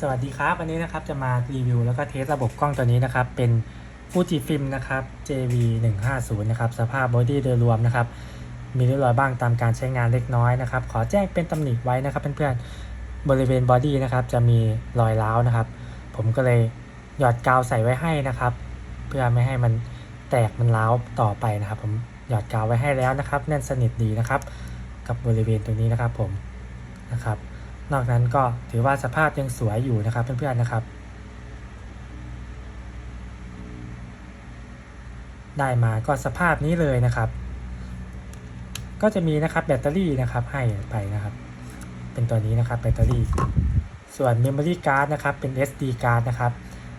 สวัสดีครับ วันนี้นะครับจะมารีวิวแล้วก็เทสระบบกล้องตัวนี้นะครับ เป็น Fujifilm นะครับ JV 1 5 0นะครับ สภาพบอดี้โดยรวมนะครับ มีริ้วรอยบ้างตามการใช้งานเล็กน้อยนะครับ ขอแจ้งเป็นตำหนิไว้นะครับเพื่อนๆบริเวณบอดี้นะครับจะมีรอยร้าวนะครับ ผมก็เลยหยอดกาวใส่ไว้ให้นะครับ เพื่อไม่ให้มันแตกมันร้าวต่อไปนะครับ ผมหยอดกาวไว้ให้แล้วนะครับ แน่นสนิทดีนะครับ กับบริเวณตรงนี้นะครับผมนะครับ นอกนั้นก็ถือว่าสภาพยังสวยอยู่นะครับเพื่อนๆนะครับ ได้มาก็สภาพนี้เลยนะครับ ก็จะมีนะครับแบตเตอรี่นะครับให้ไปนะครับ เป็นตัวนี้นะครับแบตเตอรี่ ส่วน Memory Card นะครับเป็น SD card นะครับ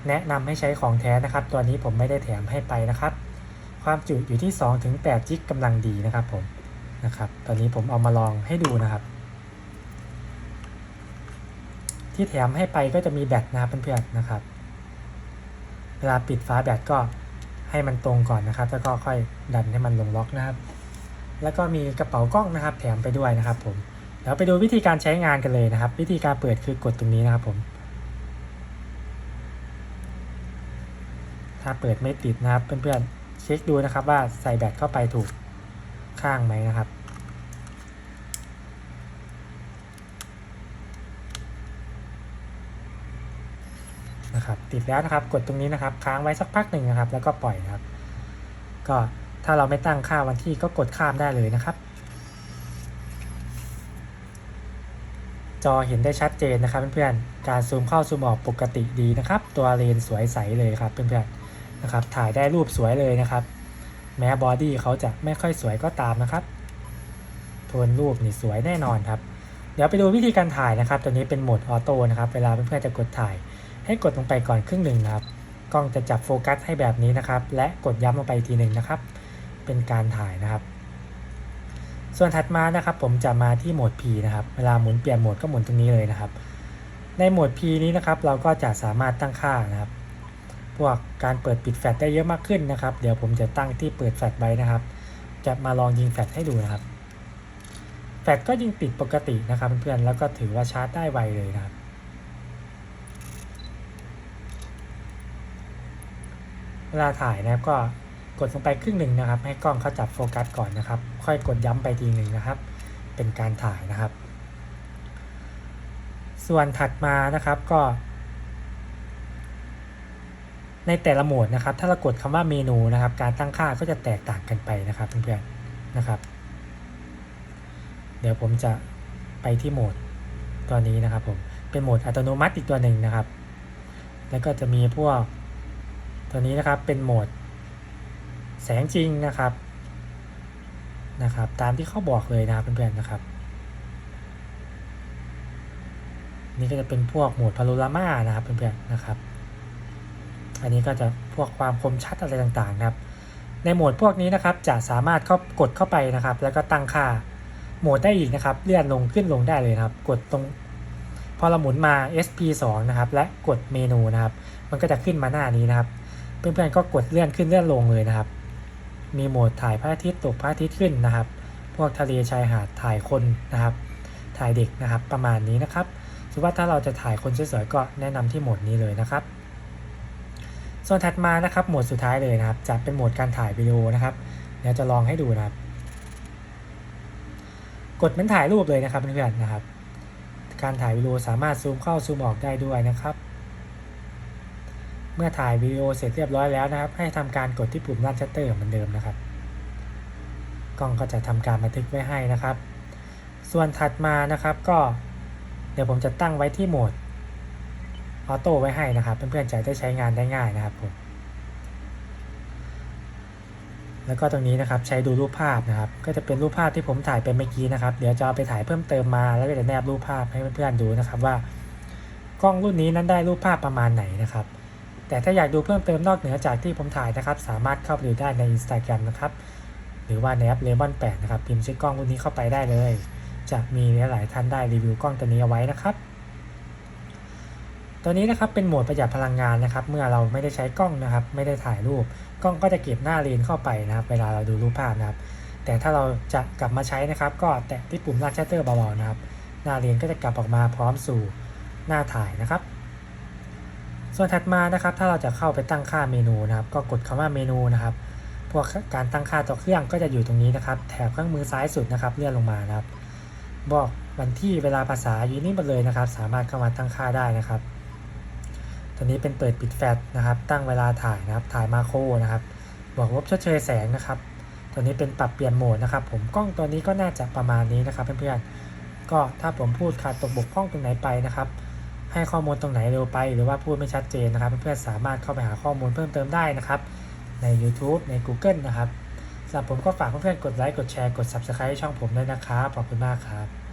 แนะนำให้ใช้ของแท้นะครับ ตัวนี้ผมไม่ได้แถมให้ไปนะครับ ความจุอยู่ที่2-8 g b กำลังดีนะครับผมนะครับ ตอนนี้ผมเอามาลองให้ดูนะครับ ที่แถมให้ไปก็จะมีแบตนะครับเพื่อนๆนะครับ เวลาปิดฝาแบตก็ให้มันตรงก่อนนะครับ แล้วก็ค่อยดันให้มันลงล็อกนะครับ แล้วก็มีกระเป๋ากล้องนะครับ แถมไปด้วยนะครับผมเดี๋ยวไปดูวิธีการใช้งานกันเลยนะครับ วิธีการเปิดคือกดตรงนี้นะครับผม ถ้าเปิดไม่ติดนะครับเพื่อนๆเช็คดูนะครับว่าใส่แบตเข้าไปถูกข้างไหมนะครับ นะครับติดแล้วนะครับกดตรงนี้นะครับ ค้างไว้สักพักหนึ่งนะครับ แล้วก็ปล่อยนะครับ ก็ถ้าเราไม่ตั้งค่าวันที่ก็กดข้ามได้เลยนะครับ จอเห็นได้ชัดเจนนะครับเพื่อนๆการซูมเข้าซูมออกปกติดีนะครับ ตัวเลนสวยใสเลยครับเพื่อนๆนะครับ ถ่ายได้รูปสวยเลยนะครับ แม้บอดี้เขาจะไม่ค่อยสวยก็ตามนะครับโทนรูปนี่สวยแน่นอนครับเดี๋ยวไปดูวิธีการถ่ายนะครับ ตัวนี้เป็นโหมดออโต้นะครับ เวลาเพื่อนๆจะกดถ่าย ให้กดลงไปก่อนครึ่งหนึ่งนะครับ กล้องจะจับโฟกัสให้แบบนี้นะครับ และกดย้ำลงไปทีหนึ่งนะครับ เป็นการถ่ายนะครับ ส่วนถัดมานะครับ ผมจะมาที่โหมด P นะครับ เวลาหมุนเปลี่ยนโหมดก็หมุนตรงนี้เลยนะครับ ในโหมด P นี้นะครับ เราก็จะสามารถตั้งค่านะครับ พวกการเปิดปิดแฟลชได้เยอะมากขึ้นนะครับ เดี๋ยวผมจะตั้งที่เปิดแฟลชไว้นะครับ จะมาลองยิงแฟลชให้ดูนะครับแฟลชก็ยิงติดปกตินะครับเพื่อนๆ แล้วก็ถือว่าชาร์จได้ไวเลยนะครับ เวลาถ่ายนะครับก็กดลงไปครึ่งหนึ่งนะครับ ให้กล้องเขาจับโฟกัสก่อนนะครับ ค่อยกดย้ำไปทีหนึ่งนะครับ เป็นการถ่ายนะครับ ส่วนถัดมานะครับก็ ในแต่ละโหมดนะครับ ถ้าเรากดคำว่าเมนูนะครับ การตั้งค่าก็จะแตกต่างกันไปนะครับเพื่อนๆนะครับ เดี๋ยวผมจะไปที่โหมดตัวนี้นะครับผมเป็นโหมดอัตโนมัติอีกตัวหนึ่งนะครับ แล้วก็จะมีพวก ตัวนี้นะครับเป็นโหมดแสงจริงนะครับนะครับ ตามที่เขาบอกเลยนะครับเพื่อนๆนะครับ นี่ก็จะเป็นพวกโหมดพาโนรามานะครับเพื่อนๆนะครับ อันนี้ก็จะพวกความคมชัดอะไรต่างๆนะครับ ในโหมดพวกนี้นะครับจะสามารถเข้ากดเข้าไปนะครับ แล้วก็ตั้งค่าโหมดได้อีกนะครับ เลื่อนลงขึ้นลงได้เลยครับ กดตรงพอเราหมุนมา SP2 นะครับ และกดเมนูนะครับ มันก็จะขึ้นมาหน้านี้นะครับ พื่อนๆก็กดเลื่อนขึ้นเลื่อนลงเลยนะครับ มีโหมดถ่ายพระอาทิตย์ตกพระอาทิตย์ขึ้นนะครับ พวกทะเลชายหาดถ่ายคนนะครับ ถ่ายเด็กนะครับประมาณนี้นะครับสมมติว่าถ้าเราจะถ่ายคนสวยๆก็แนะนำที่โหมดนี้เลยนะครับ ส่วนถัดมานะครับโหมดสุดท้ายเลยนะครับ จะเป็นโหมดการถ่ายวิดีโอนะครับเดี๋ยวจะลองให้ดูนะครับ กดเหมันถ่ายรูปเลยนะครับเพื่อนๆนะครับ การถ่ายวิดีโอสามารถซูมเข้าซูมออกได้ด้วยนะครับ เมื่อถ่ายวิดีโอเสร็จเรียบร้อยแล้วนะครับ ให้ทำการกดที่ปุ่มลั่นชัตเตอร์เหมือนเดิมนะครับ กล้องก็จะทำการบันทึกไว้ให้นะครับ ส่วนถัดมานะครับก็เดี๋ยวผมจะตั้งไว้ที่โหมดออโต้ไว้ให้นะครับ เพื่อนๆจะได้ใช้งานได้ง่ายนะครับผมแล้วก็ตรงนี้นะครับใช้ดูรูปภาพนะครับ ก็จะเป็นรูปภาพที่ผมถ่ายไปเมื่อกี้นะครับ เดี๋ยวจะเอาไปถ่ายเพิ่มเติมมาแล้วก็จะแนบรูปภาพให้เพื่อนๆดูนะครับว่า กล้องรุ่นนี้นั้นได้รูปภาพประมาณไหนนะครับ แต่ถ้าอยากดูเพิ่มเติมนอกเหนือจากที่ผมถ่ายนะครับ สามารถเข้าไปดูได้ใน Instagram นะครับ หรือว่าในแอป Lemon 8 นะครับ พิมพ์ชื่อกล้องรุ่นนี้เข้าไปได้เลย จะมีหลายท่านได้รีวิวกล้องตัวนี้เอาไว้นะครับ ตัวนี้นะครับเป็นโหมดประหยัดพลังงานนะครับ เมื่อเราไม่ได้ใช้กล้องนะครับ ไม่ได้ถ่ายรูป กล้องก็จะเก็บหน้าเลนเข้าไปนะครับ เวลาเราดูรูปภาพนะครับ แต่ถ้าเราจะกลับมาใช้นะครับ ก็แตะที่ปุ่มลากชัตเตอร์เบาๆนะครับ หน้าเลนก็จะกลับออกมาพร้อมสู่หน้าถ่ายนะครับ ส่วนถัดมานะครับ ถ้าเราจะเข้าไปตั้งค่าเมนูนะครับ ก็กดคำว่าเมนูนะครับ พวกการตั้งค่าต่อเครื่องก็จะอยู่ตรงนี้นะครับ แถบเครื่องมือซ้ายสุดนะครับ เลื่อนลงมานะครับ บอกวันที่เวลาภาษาอยู่นี่หมดเลยนะครับ สามารถเข้ามาตั้งค่าได้นะครับ ตัวนี้เป็นเปิดปิดแฟลชนะครับ ตั้งเวลาถ่ายนะครับ ถ่ายมาโครนะครับ บอกลบชดเชยแสงนะครับ ตัวนี้เป็นปรับเปลี่ยนโหมดนะครับ ผมกล้องตัวนี้ก็น่าจะประมาณนี้นะครับ เพื่อนๆ ก็ถ้าผมพูดขาดตกบกพร่องตรงไหนไปนะครับ ให้ข้อมูลตรงไหนเร็วไป หรือว่าพูดไม่ชัดเจนนะครับ เพื่อนๆสามารถเข้าไปหาข้อมูลเพิ่มเติมได้นะครับ ใน YouTube ใน Google นะครับสำหรับผมก็ฝากเพื่อนๆกดไลค์กดแชร์กด Subscribe ช่องผมด้วยนะครับขอบคุณมากครับ